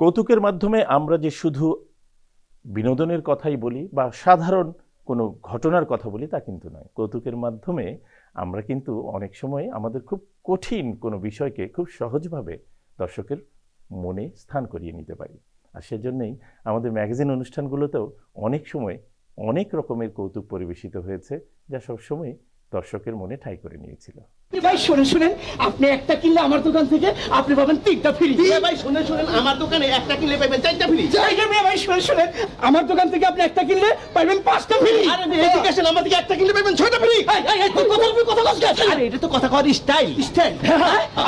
কৌতুকের মাধ্যমে আমরা যে শুধু বিনোদনের কথাই বলি বা সাধারণ কোনো ঘটনার কথা বলি তা কিন্তু নয়। কৌতুকের মাধ্যমে আমরা কিন্তু অনেক সময় আমাদের খুব কঠিন কোনো বিষয়কে খুব সহজভাবে দর্শকের মনে স্থান করিয়ে নিতে পারি। আর সেজন্যই আমাদের ম্যাগাজিন অনুষ্ঠানগুলোতেও অনেক সময় অনেক রকমের কৌতুক পরিবেশিত হয়েছে, যা সবসময় দর্শকের মনে ঠাঁই করে নিয়েছিল। ভাই শুনে শুনেন আপনি একটা কিনলে আমার দোকান থেকে আপনি পাবেন তিনটা ফ্রি। ভাই শুনে শুনেন আমার দোকানে একটা কিনলে পাবেন চারটা ফ্রি। ভাই শুনে শুনেন আমার দোকান থেকে আপনি একটা কিনলে পাবেন পাঁচটা ফ্রি। আরে এদিকে আসেন আমার দিকে একটা কিনলে পাবেন ছয়টা ফ্রি। কথা বলবি কথা বলবি আরে এটা তো কথা কওয়ার স্টাইল। স্টাইল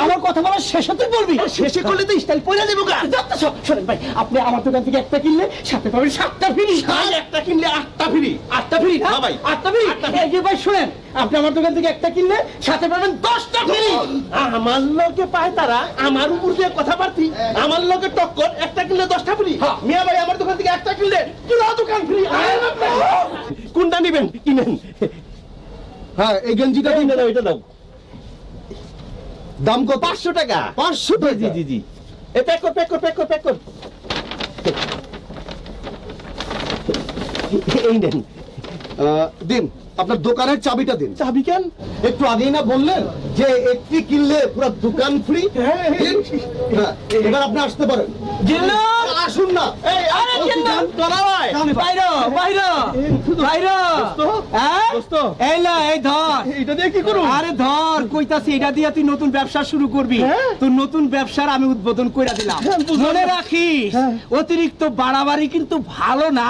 আমার কথা বলার শেষ হতে বলবি। শেষে করলে তো স্টাইল পড়ে দেবো গা। যাত্রা সব শোনেন ভাই আপনি আমার দোকান থেকে একটা কিনলে সাথে পাবেন সাতটা ফ্রি। আর একটা কিনলে আটটা ফ্রি। আটটা ফ্রি না হ্যাঁ ভাই। আটটা ফ্রি। ভাই শুনেন আপনি আমার দোকান থেকে একটা কিনলে সাথে পাবেন দশটা ফ্রি। আমার লোকে পায় তারা আমার উপর দিয়ে কথা পারতি আমার লোকে টক্কর একটা কিনলে দশটা ফ্রি। হ্যাঁ। মিয়া ভাই আমার দোকান থেকে একটা কিনলে পুরো দোকান ফ্রি। কোনটা নিবেন? কিনেন। হ্যাঁ এই গেঞ্জিটা এটা দাও এটা দাও দাম কত? পাঁচশো টাকা। পাঁচশো টাকা। জি জি জি এ প্যাক কর প্যাক কর প্যাক কর প্যাক কর। এই নেন। দিন আপনার দোকানের চাবিটা দিন চাবি কেন? একটু আগেই না বললেন যে একটি কিনলে পুরো দোকান ফ্রি হ্যাঁ, হ্যাঁ। হ্যাঁ। এবার আপনি আসতে পারেন। আসুন না। এই আরে জিল্লুম! তোরা ভাই বাইরো বাইরো বাইরো। হ্যাঁ? দোস্ত। এই না এই ধর। এটা দিয়ে কি করব আরে ধর কইতাছি এটা দিয়ে তুই নতুন ব্যবসা শুরু করবি? তোর নতুন ব্যবসার আমি উদ্বোধন করে দিলাম। মনে রাখিস অতিরিক্ত বাড়াবাড়ি কিন্তু ভালো না।